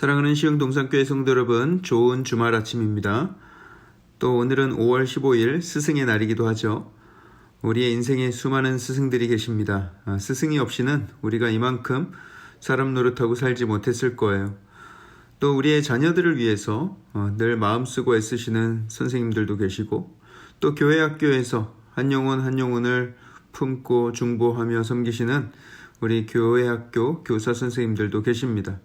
사랑하는 시흥동산교회 성도 여러분, 좋은 주말 아침입니다. 또 오늘은 5월 15일 스승의 날이기도 하죠. 우리의 인생에 수많은 스승들이 계십니다. 아, 스승이 없이는 우리가 이만큼 사람 노릇하고 살지 못했을 거예요. 또 우리의 자녀들을 위해서 어, 늘 마음 쓰고 애쓰시는 선생님들도 계시고 또 교회 학교에서 한 영혼 한 영혼을 품고 중보하며 섬기시는 우리 교회 학교 교사 선생님들도 계십니다.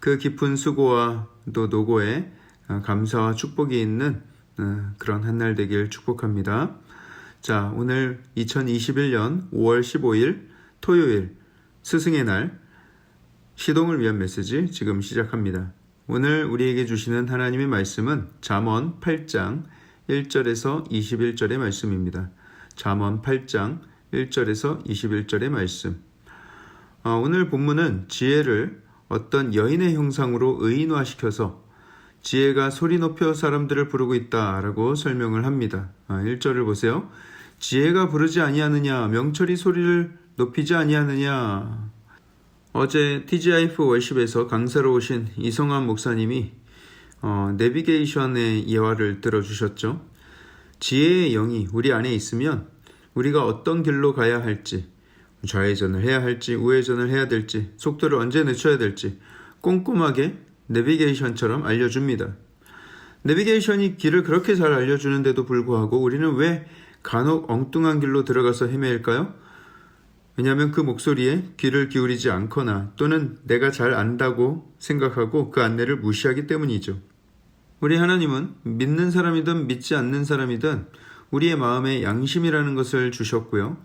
그 깊은 수고와 또 노고에 어, 감사와 축복이 있는 어, 그런 한 날 되길 축복합니다. 자, 오늘 2021년 5월 15일 토요일 스승의 날 시동을 위한 메시지 지금 시작합니다. 오늘 우리에게 주시는 하나님의 말씀은 잠언 8장 1절에서 21절의 말씀입니다. 잠언 8장 1절에서 21절의 말씀. 어, 오늘 본문은 지혜를 어떤 여인의 형상으로 의인화시켜서 지혜가 소리 높여 사람들을 부르고 있다라고 설명을 합니다. 아, 1절을 보세요. 지혜가 부르지 아니하느냐 명철이 소리를 높이지 아니하느냐 어제 TGIF 월십에서 강사로 오신 이성환 목사님이 어, 내비게이션의 예화를 들어주셨죠. 지혜의 영이 우리 안에 있으면 우리가 어떤 길로 가야 할지 좌회전을 해야 할지 우회전을 해야 될지 속도를 언제 늦춰야 될지 꼼꼼하게 내비게이션처럼 알려줍니다. 내비게이션이 길을 그렇게 잘 알려주는데도 불구하고 우리는 왜 간혹 엉뚱한 길로 들어가서 헤매일까요? 왜냐하면 그 목소리에 귀를 기울이지 않거나 또는 내가 잘 안다고 생각하고 그 안내를 무시하기 때문이죠. 우리 하나님은 믿는 사람이든 믿지 않는 사람이든 우리의 마음에 양심이라는 것을 주셨고요.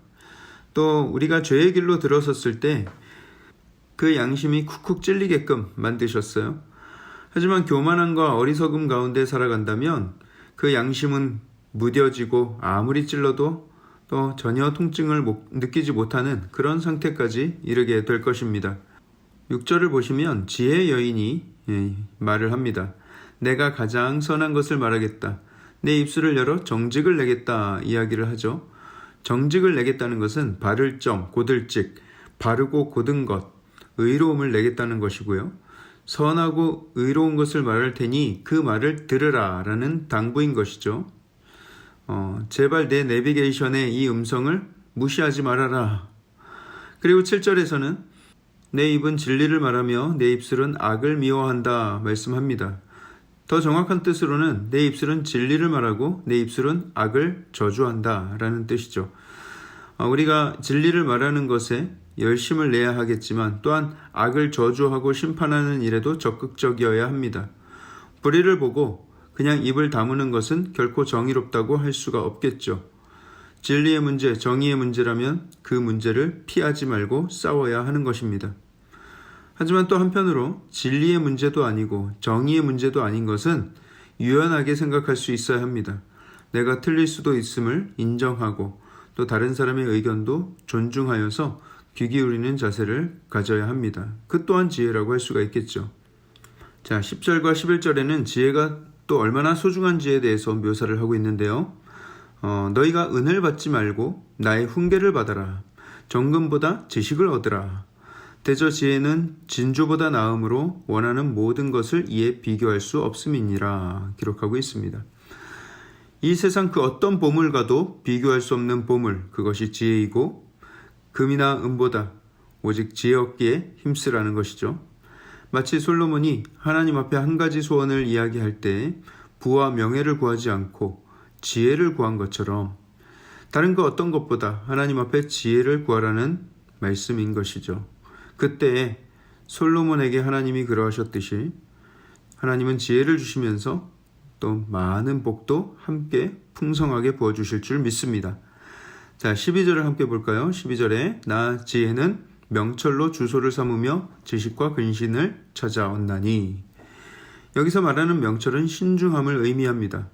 또 우리가 죄의 길로 들어섰을 때 그 양심이 쿡쿡 찔리게끔 만드셨어요. 하지만 교만함과 어리석음 가운데 살아간다면 그 양심은 무뎌지고 아무리 찔러도 또 전혀 통증을 못- 느끼지 못하는 그런 상태까지 이르게 될 것입니다. 6절을 보시면 지혜 여인이 예, 말을 합니다. 내가 가장 선한 것을 말하겠다. 내 입술을 열어 정직을 내겠다 이야기를 하죠. 정직을 내겠다는 것은 바를 점, 고들직, 바르고 고든 것, 의로움을 내겠다는 것이고요. 선하고 의로운 것을 말할 테니 그 말을 들으라 라는 당부인 것이죠. 어, 제발 내 내비게이션의 이 음성을 무시하지 말아라. 그리고 7절에서는 내 입은 진리를 말하며 내 입술은 악을 미워한다 말씀합니다. 더 정확한 뜻으로는 내 입술은 진리를 말하고 내 입술은 악을 저주한다 라는 뜻이죠. 어, 우리가 진리를 말하는 것에 열심을 내야 하겠지만 또한 악을 저주하고 심판하는 일에도 적극적이어야 합니다. 불의를 보고 그냥 입을 다무는 것은 결코 정의롭다고 할 수가 없겠죠. 진리의 문제, 정의의 문제라면 그 문제를 피하지 말고 싸워야 하는 것입니다. 하지만 또 한편으로 진리의 문제도 아니고 정의의 문제도 아닌 것은 유연하게 생각할 수 있어야 합니다. 내가 틀릴 수도 있음을 인정하고 또 다른 사람의 의견도 존중하여서 귀 기울이는 자세를 가져야 합니다. 그 또한 지혜라고 할 수가 있겠죠. 자, 10절과 11절에는 지혜가 또 얼마나 소중한 지혜에 대해서 묘사를 하고 있는데요. 어, 너희가 은을 받지 말고 나의 훈계를 받아라. 정금보다 지식을 얻으라. 대저 지혜는 진주보다 나음으로 원하는 모든 것을 이에 비교할 수 없음이니라 기록하고 있습니다. 이 세상 그 어떤 보물과도 비교할 수 없는 보물 그것이 지혜이고 금이나 은보다 오직 지혜 얻기에 힘쓰라는 것이죠. 마치 솔로몬이 하나님 앞에 한 가지 소원을 이야기할 때 부와 명예를 구하지 않고 지혜를 구한 것처럼 다른 그 어떤 것보다 하나님 앞에 지혜를 구하라는 말씀인 것이죠. 그때 솔로몬에게 하나님이 그러하셨듯이 하나님은 지혜를 주시면서 또 많은 복도 함께 풍성하게 부어 주실 줄 믿습니다. 자, 12절을 함께 볼까요? 12절에 나 지혜는 명철로 주소를 삼으며 지식과 근신을 찾아온나니 여기서 말하는 명철은 신중함을 의미합니다.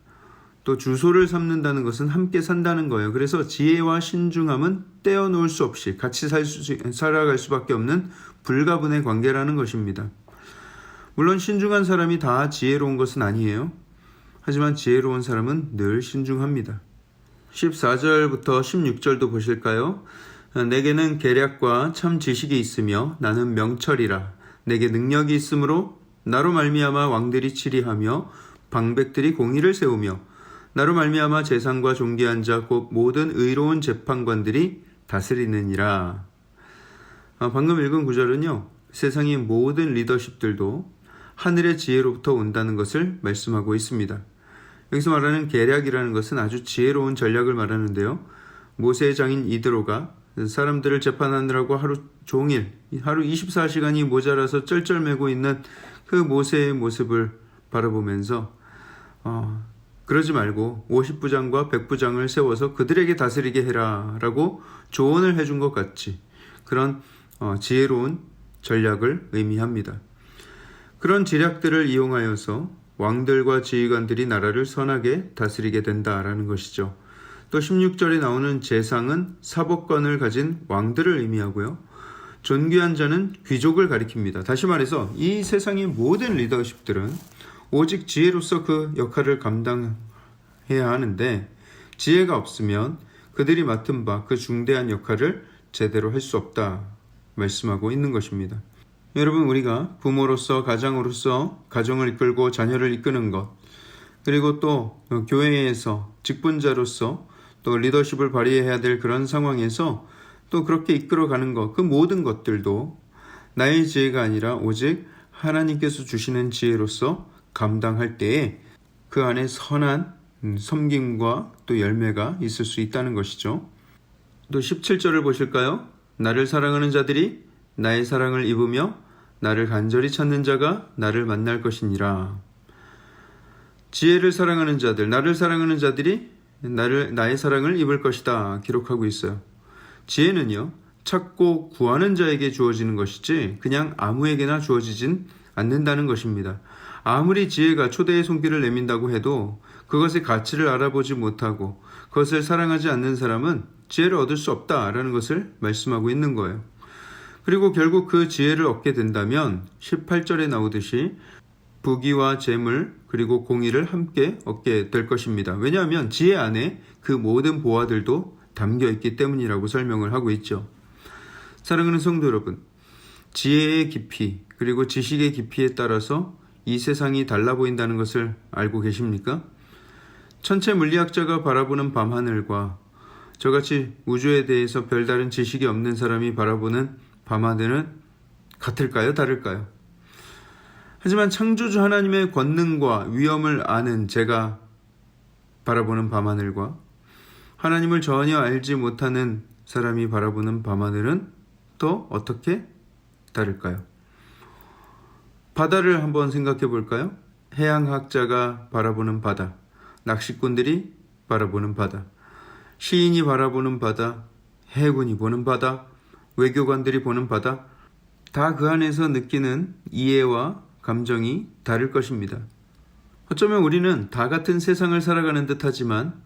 또 주소를 삼는다는 것은 함께 산다는 거예요. 그래서 지혜와 신중함은 떼어놓을 수 없이 같이 살 수, 살아갈 수밖에 없는 불가분의 관계라는 것입니다. 물론 신중한 사람이 다 지혜로운 것은 아니에요. 하지만 지혜로운 사람은 늘 신중합니다. 14절부터 16절도 보실까요? 내게는 계략과 참 지식이 있으며 나는 명철이라. 내게 능력이 있으므로 나로 말미암아 왕들이 치리하며 방백들이 공의를 세우며 나로 말미암아 재상과 존귀한 자 곧 모든 의로운 재판관들이 다스리느니라. 아, 방금 읽은 구절은요. 세상의 모든 리더십들도 하늘의 지혜로부터 온다는 것을 말씀하고 있습니다. 여기서 말하는 계략이라는 것은 아주 지혜로운 전략을 말하는데요. 모세의 장인 이드로가 사람들을 재판하느라고 하루 종일, 하루 24시간이 모자라서 쩔쩔매고 있는 그 모세의 모습을 바라보면서 어, 그러지 말고 50부장과 100부장을 세워서 그들에게 다스리게 해라 라고 조언을 해준 것 같이 그런 어, 지혜로운 전략을 의미합니다. 그런 지략들을 이용하여서 왕들과 지휘관들이 나라를 선하게 다스리게 된다라는 것이죠. 또 16절에 나오는 재상은 사법권을 가진 왕들을 의미하고요. 존귀한 자는 귀족을 가리킵니다. 다시 말해서 이 세상의 모든 리더십들은 오직 지혜로서 그 역할을 감당해야 하는데 지혜가 없으면 그들이 맡은 바 그 중대한 역할을 제대로 할 수 없다 말씀하고 있는 것입니다. 여러분 우리가 부모로서 가장으로서 가정을 이끌고 자녀를 이끄는 것 그리고 또 교회에서 직분자로서 또 리더십을 발휘해야 될 그런 상황에서 또 그렇게 이끌어가는 것 그 모든 것들도 나의 지혜가 아니라 오직 하나님께서 주시는 지혜로서 감당할 때에 그 안에 선한 음, 섬김과 또 열매가 있을 수 있다는 것이죠. 또 17절을 보실까요? 나를 사랑하는 자들이 나의 사랑을 입으며 나를 간절히 찾는 자가 나를 만날 것이니라. 지혜를 사랑하는 자들, 나를 사랑하는 자들이 나를 나의 사랑을 입을 것이다 기록하고 있어요. 지혜는요 찾고 구하는 자에게 주어지는 것이지 그냥 아무에게나 주어지진 않는다는 것입니다. 아무리 지혜가 초대의 손길을 내민다고 해도 그것의 가치를 알아보지 못하고 그것을 사랑하지 않는 사람은 지혜를 얻을 수 없다라는 것을 말씀하고 있는 거예요. 그리고 결국 그 지혜를 얻게 된다면 18절에 나오듯이 부귀와 재물 그리고 공의를 함께 얻게 될 것입니다. 왜냐하면 지혜 안에 그 모든 보화들도 담겨 있기 때문이라고 설명을 하고 있죠. 사랑하는 성도 여러분, 지혜의 깊이 그리고 지식의 깊이에 따라서 이 세상이 달라 보인다는 것을 알고 계십니까? 천체 물리학자가 바라보는 밤하늘과 저같이 우주에 대해서 별다른 지식이 없는 사람이 바라보는 밤하늘은 같을까요? 다를까요? 하지만 창조주 하나님의 권능과 위엄을 아는 제가 바라보는 밤하늘과 하나님을 전혀 알지 못하는 사람이 바라보는 밤하늘은 또 어떻게 다를까요? 바다를 한번 생각해 볼까요? 해양학자가 바라보는 바다, 낚시꾼들이 바라보는 바다, 시인이 바라보는 바다, 해군이 보는 바다, 외교관들이 보는 바다, 다 그 안에서 느끼는 이해와 감정이 다를 것입니다. 어쩌면 우리는 다 같은 세상을 살아가는 듯 하지만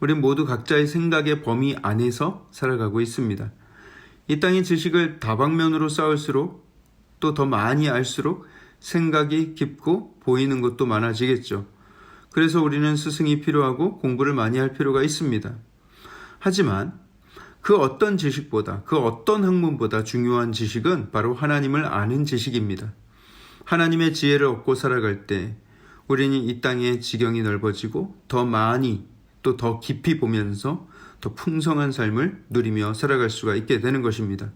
우리 모두 각자의 생각의 범위 안에서 살아가고 있습니다. 이 땅의 지식을 다방면으로 쌓을수록 또 더 많이 알수록 생각이 깊고 보이는 것도 많아지겠죠. 그래서 우리는 스승이 필요하고 공부를 많이 할 필요가 있습니다. 하지만 그 어떤 지식보다 그 어떤 학문보다 중요한 지식은 바로 하나님을 아는 지식입니다. 하나님의 지혜를 얻고 살아갈 때 우리는 이 땅의 지경이 넓어지고 더 많이 또 더 깊이 보면서 더 풍성한 삶을 누리며 살아갈 수가 있게 되는 것입니다.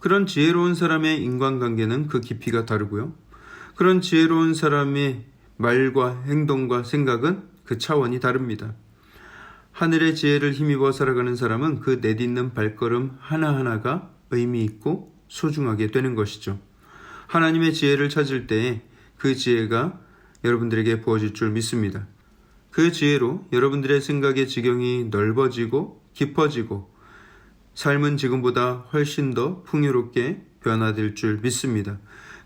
그런 지혜로운 사람의 인간관계는 그 깊이가 다르고요. 그런 지혜로운 사람의 말과 행동과 생각은 그 차원이 다릅니다. 하늘의 지혜를 힘입어 살아가는 사람은 그 내딛는 발걸음 하나하나가 의미 있고 소중하게 되는 것이죠. 하나님의 지혜를 찾을 때에 그 지혜가 여러분들에게 부어질 줄 믿습니다. 그 지혜로 여러분들의 생각의 지경이 넓어지고 깊어지고 삶은 지금보다 훨씬 더 풍요롭게 변화될 줄 믿습니다.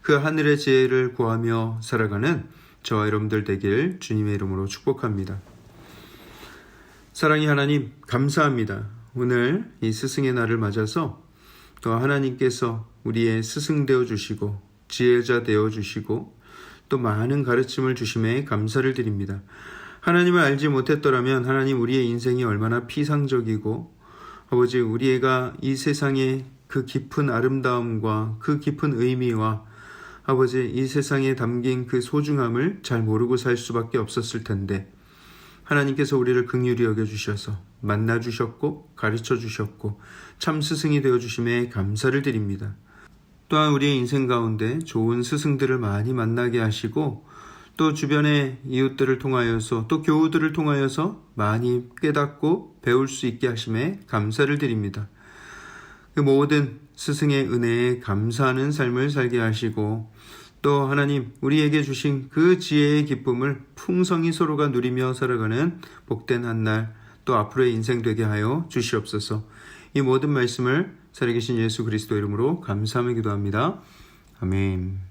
그 하늘의 지혜를 구하며 살아가는 저와 여러분들 되길 주님의 이름으로 축복합니다. 사랑이 하나님, 감사합니다. 오늘 이 스승의 날을 맞아서 또 하나님께서 우리의 스승 되어 주시고 지혜자 되어 주시고 또 많은 가르침을 주심에 감사를 드립니다. 하나님을 알지 못했더라면 하나님 우리의 인생이 얼마나 피상적이고 아버지 우리가 이 세상의 그 깊은 아름다움과 그 깊은 의미와 아버지 이 세상에 담긴 그 소중함을 잘 모르고 살 수밖에 없었을 텐데 하나님께서 우리를 긍휼히 여겨 주셔서 만나 주셨고 가르쳐 주셨고 참 스승이 되어 주심에 감사를 드립니다. 또한 우리의 인생 가운데 좋은 스승들을 많이 만나게 하시고 또 주변의 이웃들을 통하여서 또 교우들을 통하여서 많이 깨닫고 배울 수 있게 하심에 감사를 드립니다. 그 모든 스승의 은혜에 감사하는 삶을 살게 하시고 또 하나님 우리에게 주신 그 지혜의 기쁨을 풍성히 서로가 누리며 살아가는 복된 한 날 또 앞으로의 인생 되게 하여 주시옵소서. 이 모든 말씀을 살아계신 예수 그리스도 이름으로 감사하며 기도합니다. 아멘.